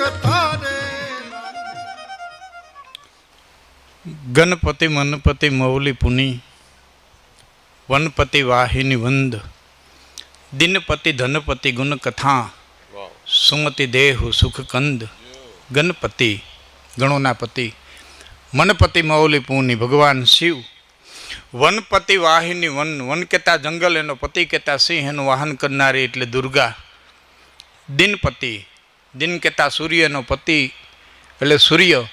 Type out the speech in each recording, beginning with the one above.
કથા રે ગણપતિ મનપતિ મૌલી પુની વનપતિ વાહિની વંદ દિનપતિ ધનપતિ ગુણ કથા સુમતિ દેહુ સુખ કંદ ગણપતિ ગણોના પતિ મનપતિ મૌલી પુની ભગવાન શિવ વનપતિ વાહિની વન વન કેતા જંગલ એનો પતિ કેતા સિંહ એનું વાહન કરનારી એટલે દુર્ગા દિનપતિ દિન કેતા સૂર્યનો પતિ એટલે સૂર્ય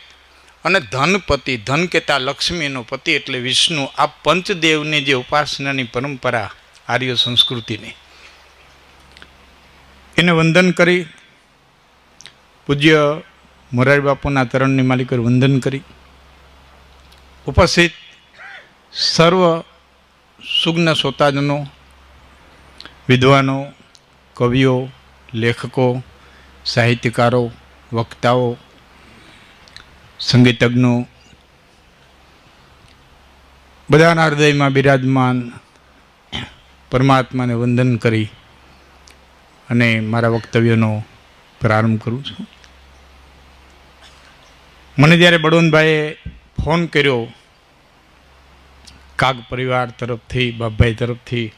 અને ધનપતિ ધન કેતા લક્ષ્મીનો પતિ એટલે વિષ્ણુ. આ પંચદેવની જે ઉપાસનાની પરંપરા આર્ય સંસ્કૃતિની. એને વંદન કરી, પૂજ્ય મોરારી બાપુના તરણની માલિકર વંદન કરી. ઉપસ્થિત સર્વ સુગ્ન સોતાજનો વિદ્વાનો, કવિઓ, લેખકો સાહિત્યકારો, વક્તાઓ, સંગીતજ્ઞો, બધાના હૃદયમાં બિરાજમાન પરમાત્માને વંદન કરી અને મારા વક્તવ્યનો પ્રારંભ કરું છું. મને જ્યારે બળવંતભાઈએ ફોન કર્યો, કાગ પરિવાર તરફથી, બાપભાઈ તરફથી,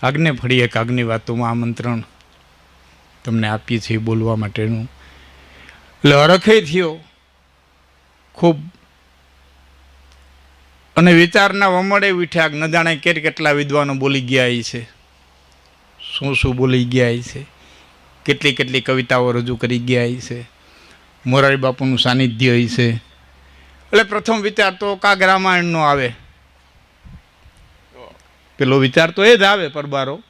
કાગને ફળીએ કાગની વાતોમાં આમંત્રણ તમને આપીએ છીએ બોલવા માટેનું. એટલે અરખે થયો. ખૂબ. અને વિચારના વમળે ન જાણે કેર કેટલા વિદ્વાનો બોલી ગયા ઈ છે? શું શું બોલી ગયા ઈ છે? કેટલી કેટલી કવિતાઓ રજૂ કરી ગયા ઈ છે? મોરારી બાપુનું સાનિધ્ય ઈ છે. એટલે પ્રથમ વિચાર તો કાગ રામાયણનો આવે. પેલો વિચાર તો એ જ આવે પરબારો.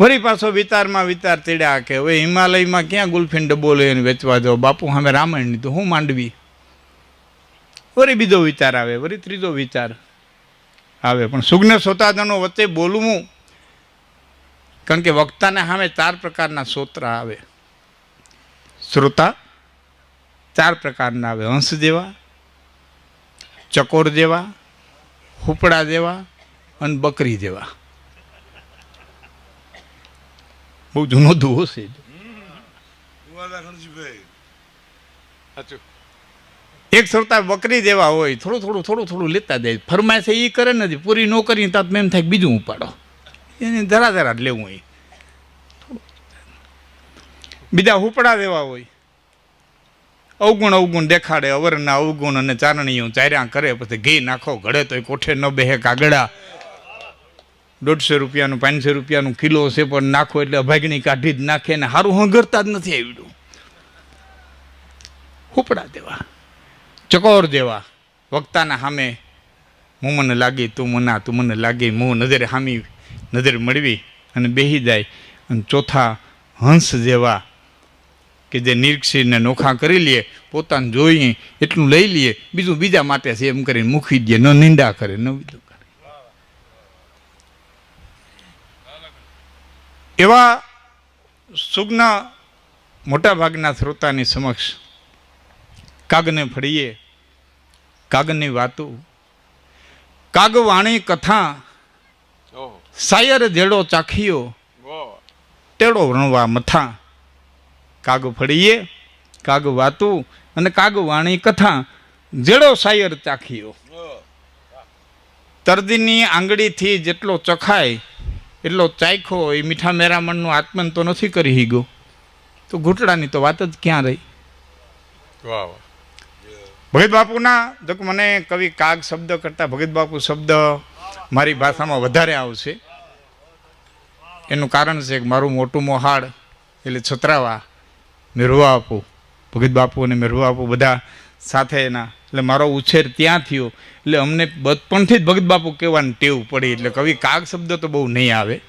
વળી પાછો વિચારમાં વિચાર તેડ્યા કે હવે હિમાલયમાં ક્યાં ગુલફીન ડબ્બો લઈને વેચવા જાઓ બાપુ સામે રામાયણની તો હું માંડવી. વળી બીજો વિચાર આવે, વળી ત્રીજો વિચાર આવે. પણ સુજ્ઞ શ્રોતાજનો વચ્ચે બોલવું, કારણ કે વક્તાને સામે ચાર પ્રકારના સોત્રા આવે. શ્રોતા ચાર પ્રકારના આવે. હંસ જેવા, ચકોર જેવા, હુપડા જેવા અને બકરી જેવા. બહુ જૂનો દુહો છે એક શ્રોતા બકરી જેવા હોય, થોડું થોડું થોડું થોડું લેતા જાય. ફરમાય એ કરે નથી. પૂરી ન કરી તો એમ થાય બીજું ઉપાડો એને જરા ધરા જ લેવું હોય. બીજા હુપડા દેવા હોય. અવગુણ અવગુણ દેખાડે, અવરના અવગુણ અને ચારણીઓ ચાર્યા કરે, પછી ઘી નાખો, ઘડે તો કોઠે ન બેહે કાગડા. દોઢસો રૂપિયાનું, પાંચસો રૂપિયાનું કિલો છે, પણ નાખો એટલે અભાગણી કાઢી જ નાખે ને સારું હંગરતા જ નથી આવડ્યું હુપડા દેવા, ચકોર જેવા વક્તાના સામે હું મને લાગી, તું મના, તું મને લાગી હું નજરે હામી નજરે મળવી અને બેહી જાય. અને ચોથા હંસ જેવા કે જે નિરીક્ષીને નોખા કરી લઈએ પોતાને જોઈએ એટલું લઈ લઈએ બીજું બીજા માટે છે એમ કરીને મૂકી દઈએ ન નિંદા કરે, ન બીજું એવા સુજ્ઞા મોટાભાગના શ્રોતાની સમક્ષ કાગને ફળીએ કાગની વાતો કાગવાણી કથા સાયર જેડો ચાખીયો તેડો વણવા મથા. કાગ ફળીએ કાગ વાતું અને કાગવાણી કથા. જેડો સાયર ચાખીયો. તરદીની આંગળીથી જેટલો ચખાય એટલો ચાખ્યો એ મીઠા મેરામણનું આત્મન તો નથી કરી હીગો તો ઘૂંટડાની તો વાત જ ક્યાં રહી? વાહ ભગત બાપુના જો મને કવિ કાગ શબ્દ કરતાં, ભગત બાપુ શબ્દ મારી ભાષામાં વધારે આવશે. એનું કારણ છે કે મારું મોટું મોહાડ એટલે છત્રાવા, મેરવા આપો. ભગત બાપુ અને મેરવા આપો બધા સાથે એના એટલે મારો ઉછેર ત્યાં થયો. એટલે અમને બચપણથી જ ભગત બાપુ કહેવાની ટેવ પડી. એટલે કવિ કાગ શબ્દ તો બહુ નહીં આવે.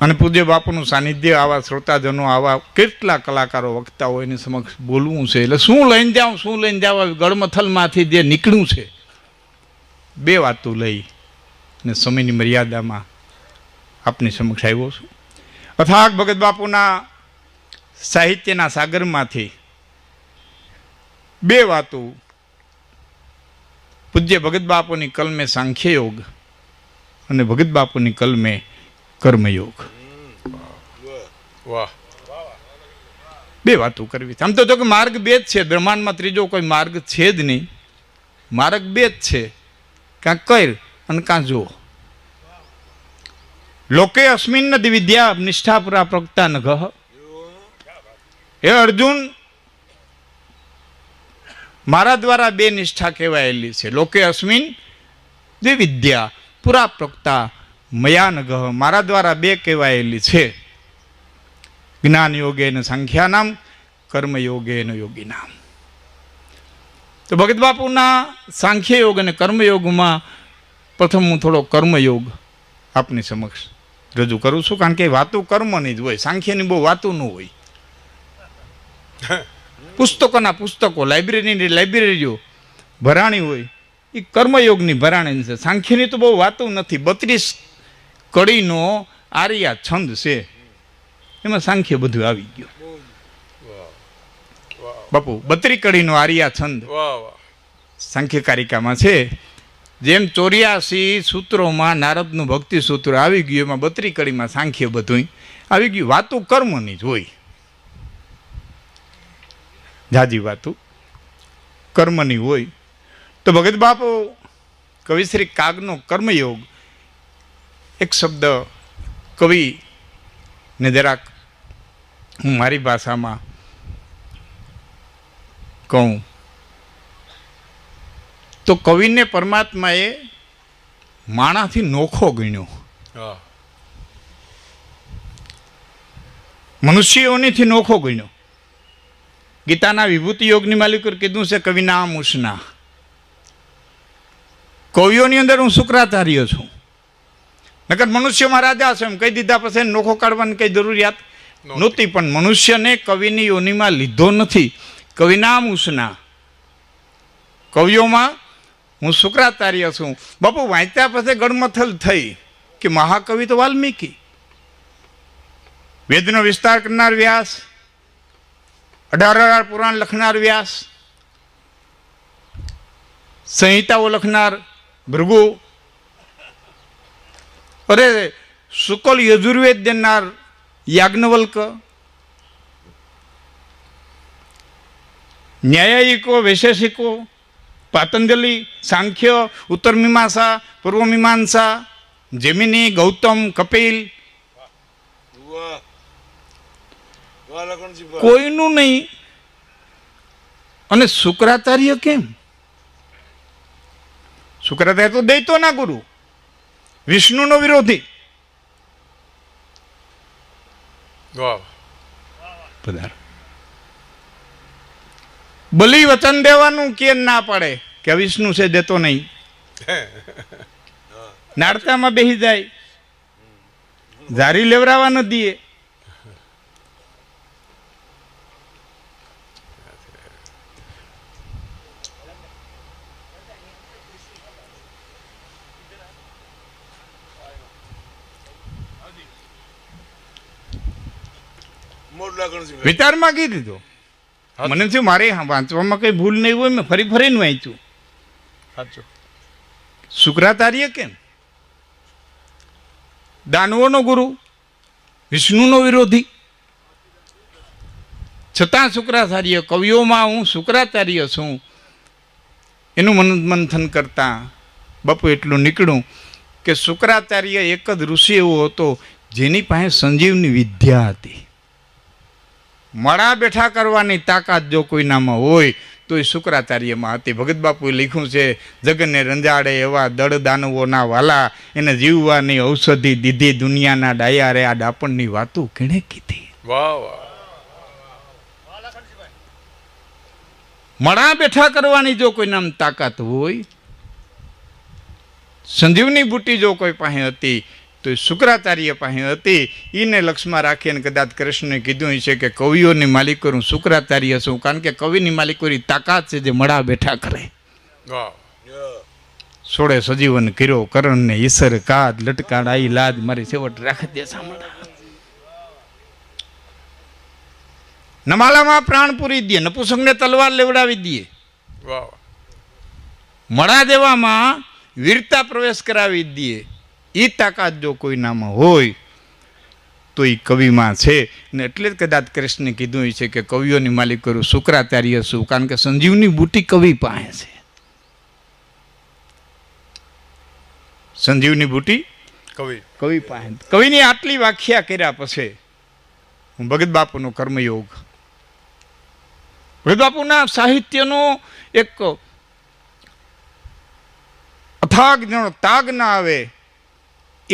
અને પૂજ્ય બાપુનું સાનિધ્ય આવા શ્રોતાજનો આવા કેટલા કલાકારો વક્તાઓ એની સમક્ષ બોલવું છે. એટલે શું લઈને જાઉં શું લઈને જાવ ગળમથલમાંથી જે નીકળ્યું છે. બે વાતો લઈ અને સમયની મર્યાદામાં આપની સમક્ષ આવ્યો છું. અથાગ ભગત બાપુના સાહિત્યના સાગરમાંથી બે વાતો. પૂજ્ય ભગત બાપુની કલમે સાંખ્ય યોગ અને ભગત બાપુની કલમે કર્મયોગ. વાહ. બે વાતો કરવી. આમ તો કે માર્ગ બે જ છે. બ્રહ્માંડમાં ત્રીજો કોઈ માર્ગ છે જ નહીં. માર્ગ બે જ છે. કાં કર અને કાં જો લોકે અસ્મિન દ્વિદ્યા વિદ્યા નિષ્ઠા પુરા પ્રગતા ન ગહ હે અર્જુન, મારા દ્વારા બે નિષ્ઠા કહેવાયેલી છે. લોકે અસ્મિન દ્વિવિદ્યા પુરા પ્રોક્તા મયાનગહ, મારા દ્વારા બે કહેવાયેલી છે. જ્ઞાન યોગેન સંખ્યાનામ કર્મ યોગેન યોગીનામ. તો ભગત બાપુના સાંખ્ય યોગ અને કર્મયોગમાં પ્રથમ હું થોડો કર્મયોગ આપની સમક્ષ રજૂ કરું છું. કારણ કે વાતો કર્મની જ હોય, સાંખ્યની બહુ વાતો ન હોય. પુસ્તકોના પુસ્તકો લાઇબ્રેરીની લાઇબ્રેરીઓ ભરાણી હોય. એ કર્મયોગની ભરાણી છે. સાંખ્યની તો બહુ વાતો નથી. બત્રીસ કડીનો આર્યા છંદ છે. એમાં સાંખ્ય બધું આવી ગયું. બાપુ બત્રી કડીનો આર્યા છંદ સાંખ્યકારિકામાં છે. જેમ ચોર્યાસી સૂત્રોમાં નારદનું ભક્તિ સૂત્ર આવી ગયું એમાં બત્રી કડીમાં સાંખ્ય બધું આવી ગયું. વાતું કર્મની જ હોય. જાજી વાતું. કર્મની હોય. તો ભગત બાપો કવિશ્રી કાગનો કર્મયોગ એક શબ્દ કવિ ને જરાક હું મારી ભાષામાં કહું. તો કવિને પરમાત્માએ માણાથી નોખો ગણ્યો. મનુષ્યોનીથી નોખો ગણ્યો. ગીતાના વિભૂતિ યોગની માલિકોએ કીધું છે કવિના મુસના કવિઓની અંદર હું શુક્રાચાર્ય છું. નકર મનુષ્યમાં રાજા છે એમ કહી દીધા પછી નોખો કાઢવાની કઈ જરૂરિયાત નહોતી. પણ મનુષ્યને કવિની યોનિમાં લીધો નથી. કવિના મુસના કવિઓમાં હું શુક્રાચાર્ય છું. બાપુ વાંચ્યા પછી ગણમથલ થઈ કે મહાકવિ તો વાલ્મીકી. વેદનો વિસ્તાર કરનાર વ્યાસ અઢાર અઢાર પુરાણ લખનાર વ્યાસ સંહિતાઓ લખનાર ભૃગુ અરે શુકલ યજુર્વેદ દેનાર યાજ્ઞવલ્ક ન્યાયિકો વૈશેષિકો પાતંજલિ સાંખ્ય ઉત્તર મીમાંસા પૂર્વ મીમાંસા જેમિની ગૌતમ કપિલ વાહ વાહ લખણજીભાઈ કોઈનું નહીં. અને શુક્રાચાર્ય કેમ? શુક્રાચાર્ય તો દૈતો ના ગુરુ. વિષ્ણુનો વિરોધી. બલિ બલી વચન દેવાનું કે ના પાડે? કે વિષ્ણુ છે દેતો નહીં? નાડતામાં બેસી જાય. ઝારી લેવરાવા ન દઈએ. વિચારમાં કહી દીધો. હા. મને શું મારે વાંચવામાં કઈ ભૂલ નહીં હોય મેં ફરી ફરીને વાંચ્યું. સાચું. શુક્રાચાર્ય કેમ દાનવોનો ગુરુ વિષ્ણુનો વિરોધી. છતાં શુક્રાચાર્ય કવિઓમાં હું શુક્રાચાર્ય છું. એનું મન મંથન કરતા બાપુ એટલું નીકળું કે શુક્રાચાર્ય એક જ ઋષિ એવો હતો જેની પાસે સંજીવની વિદ્યા હતી. મળા બેઠા કરવાની તાકાત જો કોઈનામાં હોય તો એ શુક્રાચાર્યમાં હતી. ભગત બાપુએ લખ્યું છે જગનને રંજાડે એવા દળ દાનવોના વાલા એને જીવવાની ઔષધિ દીધી દુનિયાના ડાયારે. આ ડાપણની વાતો કેણે કીધી? વાહ વાહ. મળા બેઠા કરવાની જો કોઈનામ તાકાત હોય સંજીવની બુટી જો કોઈ પાસે હતી તો એ શુક્રાચાર્ય પાસે હતી. એને લક્ષમાં રાખીને કદાચ કૃષ્ણને કીધું છે કે કવિઓની માલિકો હું શુક્રાચાર્ય છું કારણ કે કવિની માલિકોની તાકાત છે જે મળા બેઠા કરે. સોળે સજીવન કર્યો કરણને ઈસર કાદ લટકાડાઈ લાદ મારી છેવટ રાખી દે સાંભળા નમાલામાં પ્રાણ પૂરી દે નપુસંગને તલવાર લેવડાવી દે. મળા દેવામાં વીરતા પ્રવેશ કરાવી દે. એ તાકાત જો કોઈનામાં હોય તો એ કવિમાં છે. ને એટલે જ કદાચ કૃષ્ણે કીધું છે કે કવિઓની માલિક કરું શુક્રાચાર્ય શું કારણ કે સંજીવની બુટી કવિ પાસે છે. સંજીવની બુટી કવિ. કવિ પાસે. કવિની આટલી વ્યાખ્યા કર્યા પછી હું ભગત બાપુનો કર્મયોગ. ભગત બાપુના સાહિત્યનો એક અથાગ જણો તાગ ના આવે.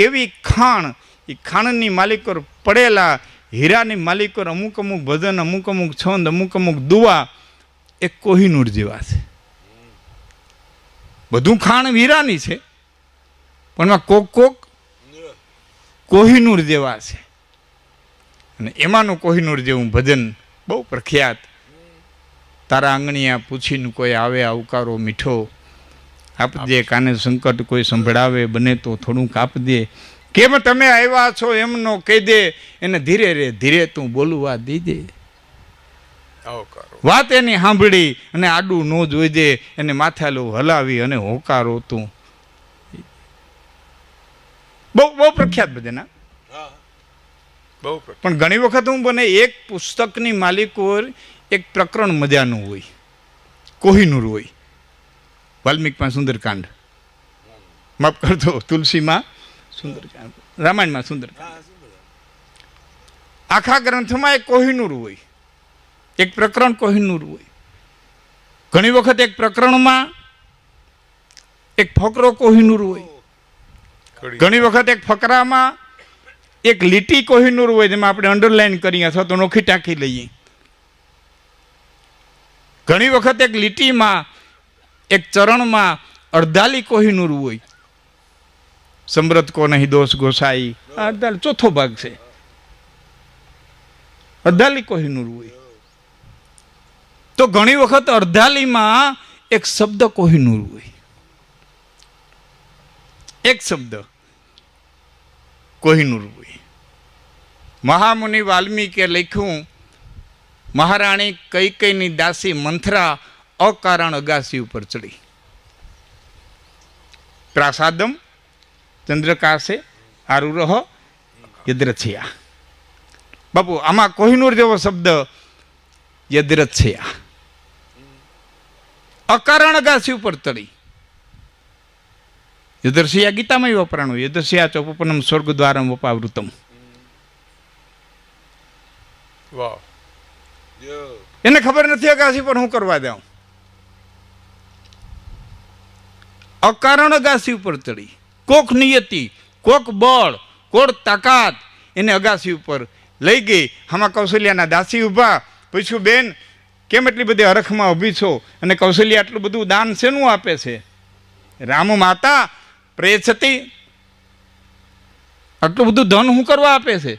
એવી ખાણ એ ખાણની માલિકોર પડેલા, હીરાની માલિકોર અમુક અમુક ભજન, અમુક અમુક છંદ, અમુક અમુક દુવા, એ કોહિનૂર જેવા છે. બધું ખાણ હીરાની છે, પણ એમાં કોક કોક કોહિનૂર જેવા છે. અને એમાંનું કોહિનૂર જેવું ભજન બહુ પ્રખ્યાત. તારા આંગણીયા પૂછીને કોઈ આવે, આવકારો મીઠો આપજે કાને સંકટ કોઈ સંભળાવે બને તો થોડુંક આપજે કેમ તમે આવ્યા છો એમનો કહી દે એને ધીરે રે ધીરે તું બોલવા દીજે વાત એની સાંભળી અને આડું ન જોઈજે એને માથાલું હલાવી અને હોકારો તું. બહુ બહુ પ્રખ્યાત ભજન બહુ પણ ઘણી વખત હું બને એક પુસ્તકની માલિક હોય એક પ્રકરણ મજાનું હોય કોહિનૂર હોય. વાલ્મીકમાં સુંદરકાંડ. માફ કરજો તુલસીમાં સુંદરકાંડ. રામાયણમાં સુંદરકાંડ. આખા ગ્રંથમાં એક કોહિનૂર હોય. એક પ્રકરણ કોહિનૂર હોય. ઘણી વખત એક પ્રકરણમાં એક ફકરો કોહિનૂર હોય. ઘણી વખત એક ફકરામાં એક લીટી કોહિનૂર હોય જેમાં આપણે અંડરલાઈન કરીએ અથવા તો નોખી ટાંકી લઈએ. ઘણી વખત એક લીટીમાં એક ચરણમાં અડધાલી કોહિનૂર હોય. સમૃદ્ધ કો નહીં, દોષ ગોસાઈ. અડધાલી ચોથો ભાગ છે. અડધાલી કોહિનૂર હોય. તો ઘણી વખત અડધાલીમાં એક શબ્દ કોહિનૂર હોય. એક શબ્દ કોહિનૂર હોય. મહામુનિ વાલ્મીકે લખ્યું, મહારાણી કઈ કઈની દાસી મંથરા અકારણ અગાસી ઉપર ચડી. પ્રાસાદમ ચંદ્રકાશે આરુરહ યદ્રથિયા. બાપુ આમાં કોહિનૂર જેવો શબ્દ યદ્રથિયા. અકારણ અગાસી ઉપર ચડી. યદર્શિયા ગીતામાં વપરાણું યદર્શિયા ચોપનમ સ્વર્ગ દ્વારમ વપાવૃતમ. વાહ. એને ખબર નથી અગાસી પર હું કરવા જાઉં અકારણ અગાસી ઉપર ચડી. કોક નિયતિ, કોક બળ, કોક તાકાત એને અગાસી ઉપર લઈ ગઈ. આમાં કૌશલ્યાના દાસી ઊભા. પૂછ્યું, બેન, કેમ એટલી બધી અરખમાં ઊભી છો? અને કૌશલ્યા આટલું બધું દાન શેનું આપે છે? રામ માતા પ્રેચતી આટલું બધું ધન હું કરવા આપે છે?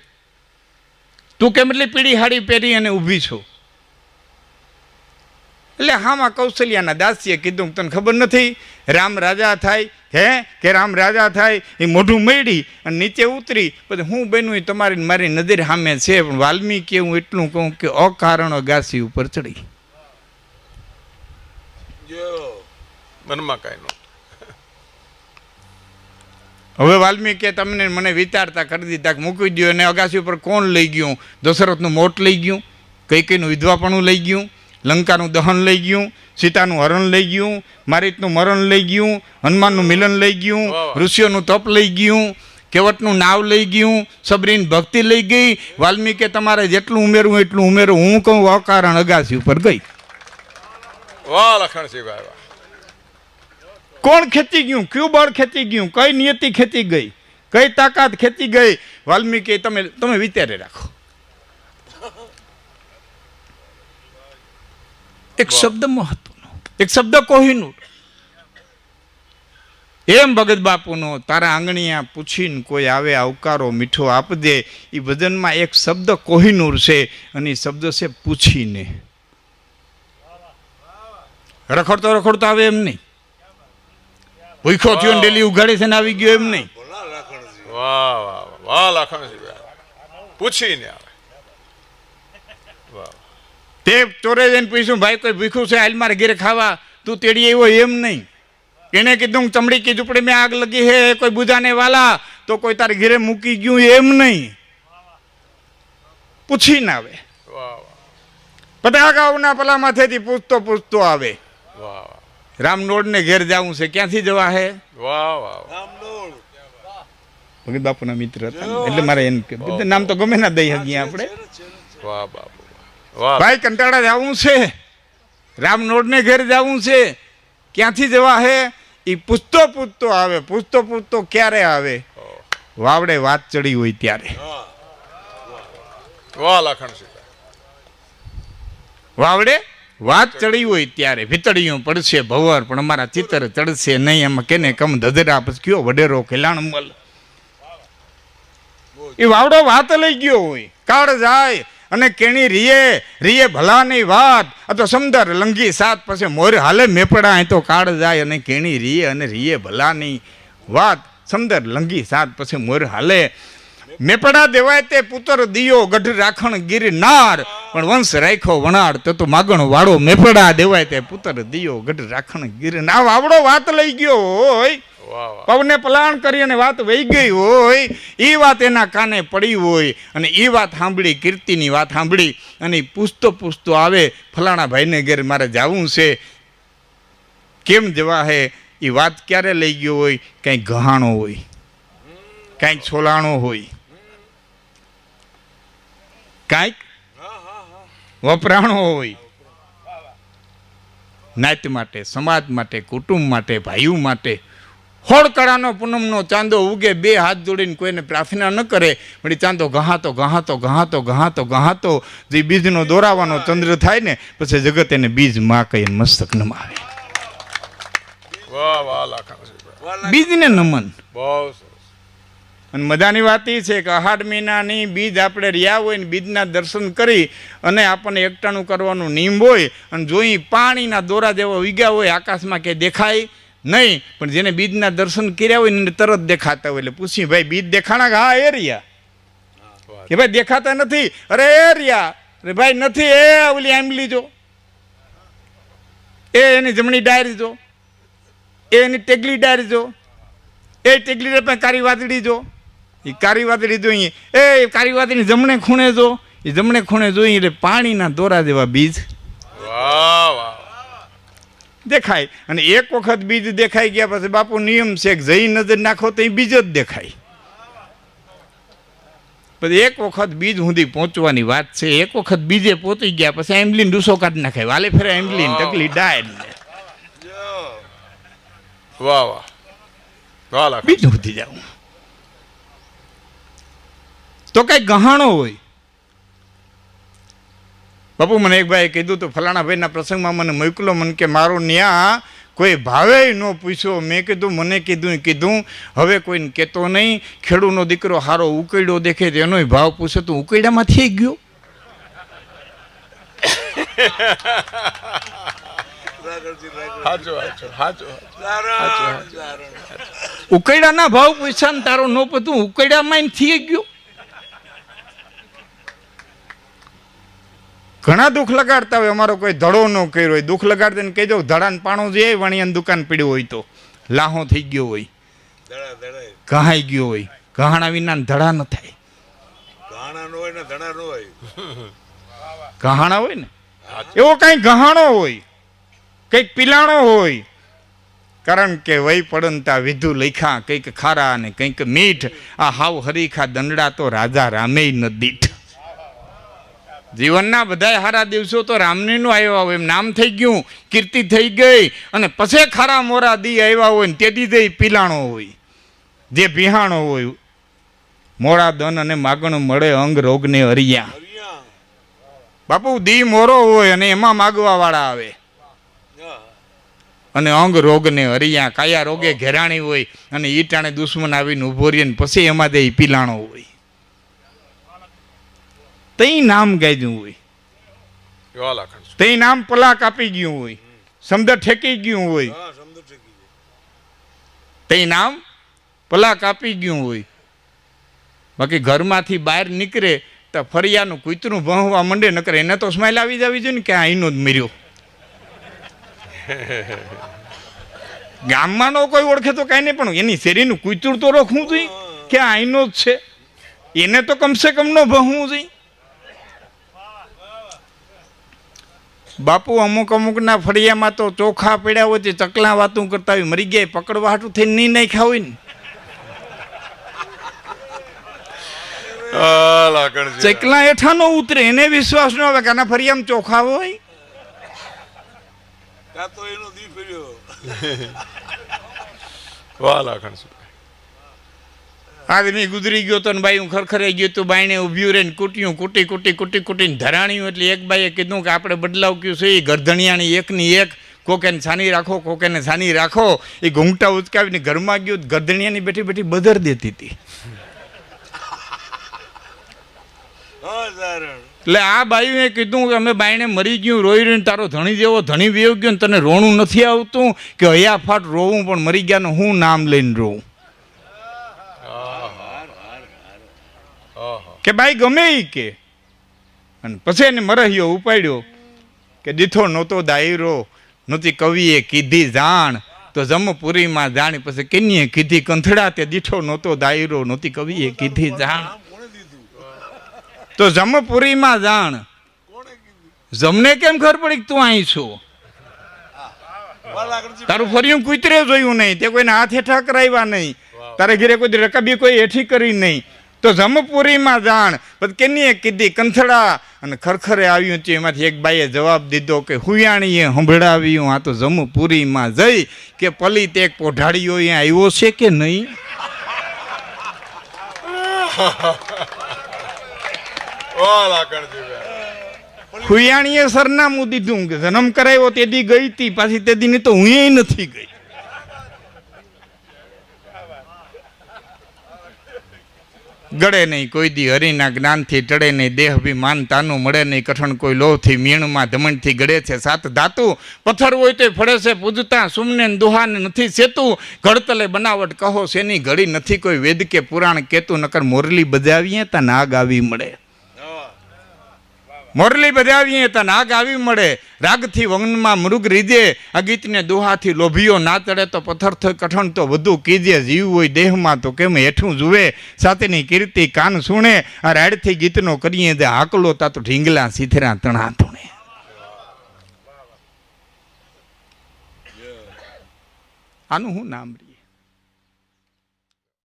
તું કેમ એટલી પીળી હાડી પહેરી અને ઊભી છો? એટલે હામાં કૌશલ્યાના દાસીએ કીધું તને ખબર નથી રામ રાજા થાય હે? કે રામ રાજા થાય એ મોઢું મેળી અને નીચે ઉતરી. પછી હું બન્યું એ તમારી મારી નજર સામે છે પણ વાલ્મીકી હું એટલું કહું કે અકારણ અગાસી ઉપર ચડી. મનમાં કાંઈ હવે વાલ્મીકે તમને મને વિચારતા કરી દીધા કે મૂકી દો અને અગાસી ઉપર કોણ લઈ ગયું? દશરથનું મોટ લઈ ગયું? કઈ કઈનું વિધવાપણું લઈ ગયું? લંકાનું દહન લઈ ગયું સીતાનું હરણ લઈ ગયું મારીતનું મરણ લઈ ગયું હનુમાનનું મિલન લઈ ગયું ઋષિઓનું તપ લઈ ગયું કેવટનું નાવ લઈ ગયું સબરીન ભક્તિ લઈ ગઈ વાલ્મીકે તમારે જેટલું ઉમેરવું એટલું ઉમેરવું હું કહું અકારણ અગાસી ઉપર ગઈ. વાહ લખણ વાહ. કોણ ખેંચી ગયું? કયું બળ ખેતી ગયું? કઈ નિયતિ ખેતી ગઈ? કઈ તાકાત ખેંચી ગઈ? વાલ્મીકી તમે તમે વિચારે રાખો. એક શબ્દ મહત્વનો. એક શબ્દ કોહિનૂર. એમ ભગત બાપુનો તારા આંગણિયા પૂછીને કોઈ આવે આવકારો મીઠો આપજે એ ભજનમાં એક શબ્દ કોહિનૂર છે અને એ શબ્દ છે પૂછીને. રખડતો રખડતો આવે એમ નહીં. ભૂખો થયો ને ડેલી ઉઘાડી છે ને આવી ગયો એમ નહીં. વાહ વાહ વાહ વાહ લખણ છે ભાઈ. પૂછીને આવે. તે ચોરે જઈને પૂછ્યું, ભાઈ, કોઈ ભીખું છે? હાલ મારે ઘેરે ખાવા? તું તેડી આવ્યો એમ નહીં. એને કીધું ચમડી કી ઝૂંપડી મેં આગ લગી હે, કોઈ બુજાને વાલા, તો કોઈ તારે ઘેરે મૂકી ગયું એમ નહીં. પૂછીને આવે. વાહ પતાકાઓના પેલા માથેથી પૂછતો પૂછતો આવે. રામનોડને ઘેર જવું છે, ક્યાંથી જવા હે? ભગત બાપુના મિત્ર હતા. એટલે મારે એમ કે નામ તો ગમે ના દઈ શકીએ આપણે. વાહ બાપુ ભાઈ કંટાળા જવું છે. રામનોડને ઘેર જવું છે. ક્યાંથી જવા હે? એ પૂછતો પૂછતો આવે. પૂછતો પૂછતો ક્યારે આવે? વાવડે વાત ચડી હોય ત્યારે. વાવડે વાત ચડી હોય ત્યારે. ભીતળીયું પડશે ભવર પણ અમારા ચિત્ર ચડશે નહીં. એમાં કેને કમ ધધરા પછી કયો વડેરો ખેલાણ મલ. એ વાવડો વાત લઈ ગયો હોય. કાળ જાય. અને કેણી રીએ રીએ ભલાની વાત. આ તો સમદર લંઘી સાત પછી મોર હાલે મેપડા, અહીં તો કાળ જાય અને કેણી રીએ અને રીએ ભલાની વાત. સમદર લંઘી સાત પછી મોર હાલે. મેપડા દેવાય તે પુત્ર દિયો, ગઢ રાખણ ગિરનાર પણ વંશ રાખ્યો વણાડ તો તો માગણ વાળો મેપડા દેવાય તે પુત્ર દિયો, ગઢ રાખણ ગિરનાર આ આવડો વાત લઈ ગયો હોય પવને પલાણ કરી અને વાત વહી ગઈ હોય એ વાત એના કાને પડી હોય, અને એ વાત સાંભળી, કીર્તિની વાત સાંભળી, અને પૂછતો પૂછતો આવે, ફલાણા ભાઈને ઘેર મારે જવું છે. કેમ જવા હે? એ વાત ક્યારે લઈ ગયો હોય? કંઈ ગહાણો હોય. કાંઈક છોલાણો હોય. કાંઈક વપરાણો હોય. નાત માટે, સમાજ માટે, કુટુંબ માટે, ભાઈઓ માટે હોળકળાનો પૂનમનો ચાંદો ઉગે બે હાથ જોડીને કોઈને પ્રાર્થના ન કરે વળી ચાંદો ગહાતો ગહાતો ગહાતો ગહાતો ગહાતો. જે બીજનો દોરાવાનો ચંદ્ર થાય ને પછી જગત એને બીજમાં કહીને મસ્તક નમાવે. બીજને નમન. બહુ અને મજાની વાત એ છે કે અહાડ મહિનાની બીજ આપણે રહ્યા હોય ને બીજના દર્શન કરી અને આપણને એકટાણું કરવાનું નિયમ હોય અને જોઈ પાણીના દોરા જેવા ઉગ્યા હોય આકાશમાં કે દેખાય નહીં, પણ જેને બીજના દર્શન કર્યા હોય ને તરત દેખાતા હોય. એટલે પૂછી ભાઈ, બીજ દેખાણા હા એ રહ્યા કે ભાઈ, દેખાતા નથી. અરે એ રહ્યા અરે, ભાઈ, નથી, એ ઓલી આંબલી જો. એ એની જમણી ડાયરી જો. એ એની ટેગલી ડાયરી જો. એ ટેગલી કારી વાદળી જો. એ કારી વાદળી જોઈએ એ કારી વાદળી જમણે ખૂણે જો. એ જમણે ખૂણે જોઈએ એટલે પાણીના દોરા જેવા બીજ. વાહ વાહ. દેખાય. અને એક વખત બીજ દેખાઈ ગયા પછી બાપુ નિયમ છે કે જઈ નજર નાખો તો એ બીજ જ દેખાય. પછી એક વખત બીજ સુધી પહોંચવાની વાત છે એક વખત બીજે પહોંચી ગયા પછી એમ્બલીન ડૂસો કાઢી નાખાય. વાલે ફેરે એમ્બલીન ટકલી ડાય વાહ વાહ. વાહ બીજ સુધી જાઉં. તો કઈ ગહાણો હોય. બાપુ મને એક ભાઈએ કીધું તો ફલાણા ભાઈના પ્રસંગમાં મને મોકલો મને કે મારો ન્યા કોઈ ભાવે ન પૂછ્યો. મેં કીધું મને કીધું કીધું હવે કોઈને કહેતો નહીં ખેડૂનો દીકરો હારો ઉકેડ્યો દેખે તો એનોય ભાવ પૂછે તો ઉકેડામાં થઈ ગયો. ઉકેડાના ભાવ પૂછ્યા ને તારો નો પતું ઉકેડામાં થઈ ગયો. ઘણા દુઃખ લગાડતા હોય અમારો કોઈ ધડો ન કર્યો હોય. દુઃખ લગાડતા ને કહેજો ધડાને પાણું જે વણિયાની દુકાન પીડ્યું હોય તો. લાહો થઈ ગયો હોય. કહાઈ ગયો હોય. કહાણા વિના ધડા ન થાય. કહાણા હોય ને એવો કઈ ગહાણો હોય કંઈક પીલાણો હોય. કારણ કે વય પડનતા વિધુ લખ્યા કંઈક ખારા અને કંઈક મીઠ. આ હાવ હરીખા દંડડા તો રાજા રામે ન દીઠ. જીવનના બધા સારા દિવસો તો રામનીનું આવ્યા હોય, એમ નામ થઈ ગયું, કીર્તિ થઈ ગઈ, અને પછી ખારા મોરા દી આવ્યા હોય ને તેથી જઈ પીલાણો હોય, જે બિહાણો હોય. મોડા દન અને માગણ મળે અંગ રોગને હરિયા. બાપુ, દી મોરો હોય અને એમાં માગવા વાળા આવે. અને અંગ રોગને હરિયા, કાયા રોગે ઘેરાણી હોય, અને ઈટાણે દુશ્મન આવીને ઊભો રહીએ પછી એમાં દે પીલાણો હોય. તઈ નામ ગાયજું હોય. વાહ તઈ નામ પલા કાપી ગયું હોય. સમદર ઠેકી ગયું હોય. તઈ નામ પલા કાપી ગયું હોય. બાકી ઘરમાંથી બહાર નીકળે તો ફરિયાનું કૂતરું ભણવા મંડે ન કરે એને તો સ્માઇલ આવી જવી જોઈએ ને કે અહીંનો જ મર્યો. ગામમાં નો કોઈ ઓળખે તો કાંઈ નહીં પણ એની શેરીનું કૂતરું તો રોખવું જોઈએ કે અહીંનો જ છે. એને તો કમસે કમ ન ભણવું જોઈએ. બાપુ અમુક અમુકના ફળિયામાં તો ચોખા પડ્યા હોય તે ચકલા વાતું કરતા હોય મરી ગયા પકડવા હાટું થઈને નહીં નાખ્યા હોય ને. ચકલા હેઠા નો ઉતરે એને વિશ્વાસ ન આવે કે આના ફળિયામાં ચોખા હોય. કાં તો એનો વાહ લાખણજી આદમી ગુજરી ગયો તો ને હું ખરખરાઈ ગયો તો બાઈને ઊભ્યું રહીને કૂટ્યું કૂટી કૂટી કૂટી કૂટીને ધરાણ્યું એટલે એક બાઈએ કીધું કે આપણે બદલાવ કયું છે? એ ગરધણિયાની એકની એક કોકેને છાની રાખો કોકેને છાની રાખો. એ ઘૂંઘટા ઉચકાવીને ઘરમાં ગયું ગરધણિયાની બેઠી બેઠી બદર દેતી હતી. એટલે આ બાયુએ કીધું કે અમે બાઈને મરી ગયું રોઈ રહીને તારો ધણી જેવો ધણી વેવ ગયો તને રોણું નથી આવતું? કે હૈયા ફાટ રોવું પણ મરી ગયાનું હું નામ લઈને રોવું કે ભાઈ ગમે એ કે. અને પછી એને મરહ્યો ઉપાડ્યો કે દીઠો નહોતો દાયરો, નહોતી કવિએ કીધી જાણ, તો જમપુરીમાં જાણી. પછી કિન્યે કીધી કંથડા તે દીઠો નહોતો દાયરો, નહોતી કવિએ કીધી જાણ. તો જમપુરીમાં જાણ. જમને કેમ ખબર પડી તું અહીં છો? તારું ફર્યું કુતરે જોયું નહીં. તે કોઈને હાથે ઠાકરાવ્યા કરાવ્યા નહીં. તારે ઘરે કોઈ રકાબી કોઈ હેઠી કરી નહીં. તો જમપુરીમાં જાણ. પછી કેનીએ કીધી કંથડા. અને ખરખરે આવ્યું છે એમાંથી એક બાઈએ જવાબ દીધો કે હુયાણીએ સંભળાવ્યું આ તો જમપુરીમાં જઈ કે પલિત એક પોઢાડીઓ અહીંયા આવ્યો છે કે નહીં? હુયાણીએ સરનામું દીધું કે જન્મ કરાવ્યો તેથી ગઈ હતી પાછી તે દીની તો હું નથી ગઈ. ગળે નહીં, કોઈ દી હરિના જ્ઞાનથી ટળે નહીં દેહ અભિમાન તાનું મળે નહીં, કઠણ કોઈ લોહથી, મીણમાં ધમણથી ગળે છે. સાત ધાતુ પથ્થર હોય તો ફળે છે, પૂજતા સુમને દુહાને નથી સેતું. ઘડતલે બનાવટ કહો, શેની ઘડી નથી કોઈ વેદ કે પુરાણ કેતું, નકર મોરલી બજાવીએ તા નાગ આવી મળે. મોરલી બજાવીએ તો નાગ આવી મળે. રાગથી વંગમાં મૃગ રીધે. આ ગીતને દોહાથી લોભીઓ ના ચડે તો પથ્થર થઈ કઠણ તો વધુ કીજે જીવ હોય દેહમાં તો કેમ હેઠું જુએ? સાથેની કીર્તિ કાન સુણે. આ રાડથી ગીતનો કરીએ તે હાકલો તા તો ઢીંગલા સીથરા તણા તૂણે આનું હું નામ